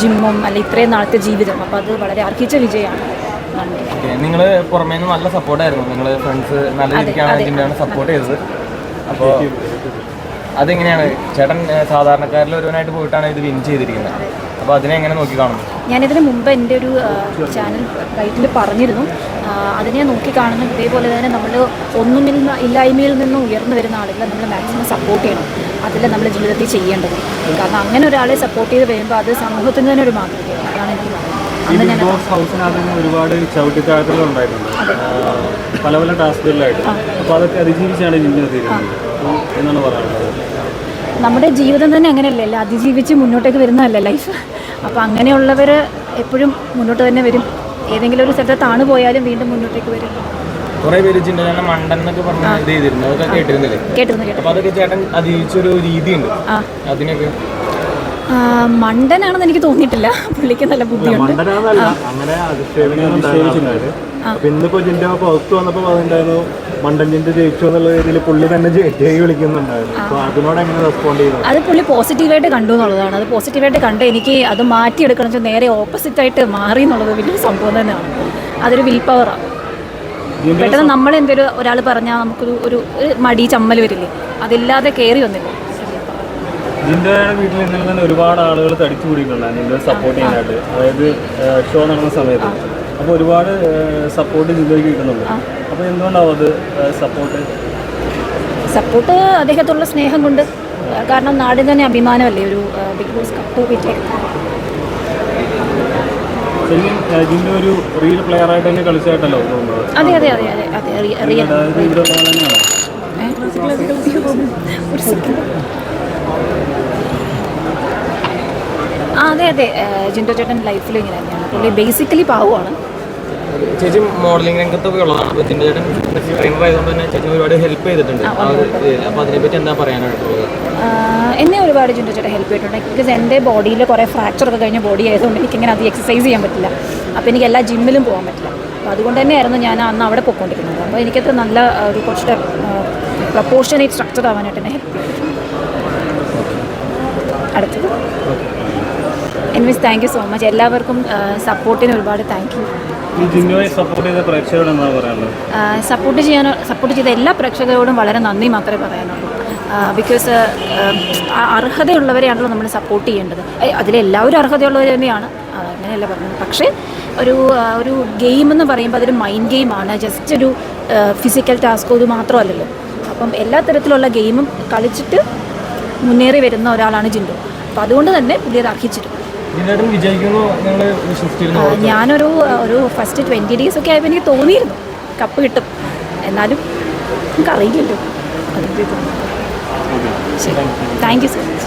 ജിമ്മും അല്ലെങ്കിൽ ഇത്രയും നാളത്തെ ജീവിതം. അപ്പോൾ അത് വളരെ അർഹിച്ച വിജയമാണ്. നിങ്ങൾ പുറമേ നിന്ന് നല്ല സപ്പോർട്ടായിരുന്നു നിങ്ങൾ ഫ്രണ്ട്സ് നല്ല രീതിക്കാണ് സപ്പോർട്ട് ചെയ്തത്. അപ്പോൾ അതെങ്ങനെയാണ്? ചേട്ടൻ സാധാരണക്കാരിൽ ഒരുവനായിട്ട് പോയിട്ടാണ് ഇത് വിൻ ചെയ്തിരിക്കുന്നത്. അപ്പോൾ അതിനെ എങ്ങനെ നോക്കി കാണുന്നു? ഞാനിതിന് മുമ്പ് എന്റെ ഒരു ചാനൽ റൈറ്റിൽ പറഞ്ഞിരുന്നു. അതിനെ നോക്കി കാണുന്നു ഇതേപോലെ തന്നെ നമ്മൾ ഒന്നുമിൽ നിന്ന് ഇല്ലായ്മയിൽ നിന്ന് ഉയർന്നു വരുന്ന ആളുകളെ നമ്മൾ മാക്സിമം സപ്പോർട്ട് ചെയ്യണം. അതിൽ നമ്മൾ ജീവിതത്തിൽ ചെയ്യേണ്ടത്. കാരണം അങ്ങനെ ഒരാളെ സപ്പോർട്ട് ചെയ്ത് വരുമ്പോൾ അത് സമൂഹത്തിന് തന്നെ ഒരു മാതൃകയാണ്. അതാണ് എനിക്ക് പറയുന്നത്. ഒരുപാട് ചവിട്ടിത്താഴത്തുകൾ ഉണ്ടായിട്ടുണ്ട്. പല പല ടാസ്കുകളിലായിട്ട് അപ്പോൾ അതൊക്കെ അതിജീവിച്ചാണ് ജിന്നു തീരുന്നത്. അപ്പോൾ എന്നാണ് പറയാനുള്ളത് നമ്മുടെ ജീവിതം തന്നെ അങ്ങനെയല്ലേ? അതിജീവിച്ച് മുന്നോട്ടേക്ക് വരുന്നതല്ലേ ലൈഫ് അപ്പോൾ അങ്ങനെയുള്ളവർ എപ്പോഴും മുന്നോട്ട് തന്നെ വരും. ഏതെങ്കിലും ഒരു സ്ഥലത്ത് താണു പോയാലും വീണ്ടും മുന്നോട്ടേക്ക് വരും. കുറേ പേര് ജിൻഡോനെ മണ്ടൻ എന്നൊക്കെ പറഞ്ഞ് ഇത് ചെയ്തിരുന്നു. അതൊക്കെ കേട്ടിരുന്നില്ലേ? കേട്ടിരുന്നു കേട്ടു അപ്പോൾ അതൊക്കെ ചേട്ടൻ അതിജീവിച്ചൊരു രീതിയുണ്ട്. അതിനൊക്കെ മണ്ടനാണെന്ന് എനിക്ക് തോന്നിയിട്ടില്ല. പുള്ളിക്ക് നല്ല ബുദ്ധിയുണ്ട്. അങ്ങനെ അധിക്ഷേപിച്ചിട്ടുണ്ടായിരുന്നു അപ്പൊ ഇന്നിപ്പോ ജിന്റെ പുറത്ത് വന്നപ്പോ അതുണ്ടായിരുന്നു മണ്ടൻ ജിന്റെ ജയിച്ചു എന്നുള്ള രീതിയിൽ പുള്ളി തന്നെ ജയി ജയി വിളിക്കുന്നുണ്ടായിരുന്നു. അപ്പൊ അതിനോട് എങ്ങനെ റെസ്പോണ്ട് ചെയ്തു? അത് പുള്ളി പോസിറ്റീവായിട്ട് കണ്ടു എന്നുള്ളതാണ്. അത് പോസിറ്റീവായിട്ട് കണ്ട് എനിക്ക് അത് മാറ്റിയെടുക്കണം വെച്ചാൽ നേരെ ഓപ്പോസിറ്റ് ആയിട്ട് മാറി എന്നുള്ളത് വലിയൊരു സംഭവം തന്നെയാണ്. അതൊരു വിൽ പവറാണ് പെട്ടെന്ന് നമ്മൾ എന്തൊരു ഒരാൾ പറഞ്ഞാൽ നമുക്കൊരു ഒരു ഒരു മടി ചമ്മൽ വരില്ലേ? അതില്ലാതെ കയറി വന്നില്ല? ജിൻഡോയുടെ വീട്ടിൽ ഇന്നലെ തന്നെ ഒരുപാട് ആളുകൾ തടിച്ചു കൂടിയിട്ടുണ്ടായിരുന്നു നിന്റെ സപ്പോർട്ട് ചെയ്യാനായിട്ട്. അതായത് ഷോ നടന്ന സമയത്ത്. അപ്പോൾ ഒരുപാട് സപ്പോർട്ട് ജിൻഡോയ്ക്ക് കിട്ടുന്നുണ്ട്. അപ്പോൾ എന്തുകൊണ്ടാവും അത് സപ്പോർട്ട് സപ്പോർട്ട് അദ്ദേഹത്തുള്ള സ്നേഹം കൊണ്ട്. കാരണം നാടിന് തന്നെ അഭിമാനമല്ലേ ഒരു ബിഗ് ബോസ് കപ്പ് വിജയം ജിൻഡോ ഒരു റിയൽ പ്ലെയർ ആയിട്ട് തന്നെ കളിച്ചായിട്ടല്ലോ അതെ അതെ അതെ അതെ അതെ റിയൽ? ഒരു സെക്കൻഡ് അതെ ജിൻഡോ ചേട്ടൻ ലൈഫിൽ ഇങ്ങനെ തന്നെയാണ്. പുള്ളി ബേസിക്കലി പാവമാണ് ചേച്ചി മോഡലിംഗ് രംഗത്തൊക്കെ ഉള്ളതാണ് അപ്പോൾ ജിൻഡോ ചേട്ടൻ ട്രെയിനർ ആയതുകൊണ്ട് തന്നെ ചേച്ചി ഒരുപാട് ഹെൽപ്പ് ചെയ്തിട്ടുണ്ട്. അപ്പോൾ അതിനെപ്പറ്റി എന്താ പറയാനായിട്ടുള്ളത്? എന്നെ ഒരുപാട് ജിൻഡോ ചേട്ടൻ ഹെൽപ്പ് ചെയ്തിട്ടുണ്ട്. ബിക്കോസ് എന്റെ ബോഡിയിൽ കുറേ ഫ്രാക്ചറൊക്കെ കഴിഞ്ഞ ബോഡി ആയതുകൊണ്ട് എനിക്കിങ്ങനെ അത് എക്സസൈസ് ചെയ്യാൻ പറ്റില്ല. അപ്പോൾ എനിക്ക് എല്ലാ ജിമ്മിലും പോകാൻ പറ്റില്ല. അപ്പോൾ അതുകൊണ്ട് തന്നെയായിരുന്നു ഞാൻ അന്ന് അവിടെ പോയിക്കൊണ്ടിരിക്കുന്നത് അപ്പോൾ എനിക്കത് നല്ല ഒരു കുറച്ചുകൂടെ പ്രപ്പോർഷനേറ്റ് സ്ട്രക്ചർ ആവാനായിട്ട് എന്നെ ഹെൽപ്പ് ചെയ്തിട്ടുണ്ട്. അടുത്തത്. Anyways thank you so much എല്ലാവർക്കും സപ്പോർട്ടിന് ഒരുപാട് താങ്ക് യു സപ്പോർട്ട് എന്താണ് സപ്പോർട്ട് ചെയ്യാനോ സപ്പോർട്ട് ചെയ്ത എല്ലാ പ്രേക്ഷകരോടും വളരെ നന്ദി മാത്രമേ പറയാനുള്ളൂ. ബിക്കോസ് അർഹതയുള്ളവരെയാണല്ലോ നമ്മൾ സപ്പോർട്ട് ചെയ്യേണ്ടത്. അതിലെല്ലാവരും അർഹതയുള്ളവർ തന്നെയാണ്. അങ്ങനെയല്ല പറഞ്ഞത്. പക്ഷേ ഒരു ഒരു ഗെയിം എന്ന് പറയുമ്പോൾ അതൊരു മൈൻഡ് ഗെയിമാണ് ജസ്റ്റ് ഒരു ഫിസിക്കൽ ടാസ്ക് ഇത് മാത്രമല്ലല്ലോ. അപ്പം എല്ലാ തരത്തിലുള്ള ഗെയിമും കളിച്ചിട്ട് മുന്നേറി വരുന്ന ഒരാളാണ് ജിൻഡോ. അപ്പോൾ അതുകൊണ്ട് തന്നെ പുള്ളി അത് അർഹിച്ചിട്ടുണ്ട്. ഞാനൊരു ഒരു ഫസ്റ്റ് ട്വന്റി ഡേയ്സ് ഒക്കെ ആയപ്പോൾ എനിക്ക് തോന്നിയിരുന്നു. കപ്പ് കിട്ടും. എന്നാലും നമുക്കറിയില്ലല്ലോ അറിയില്ലല്ലോ. Thank you so much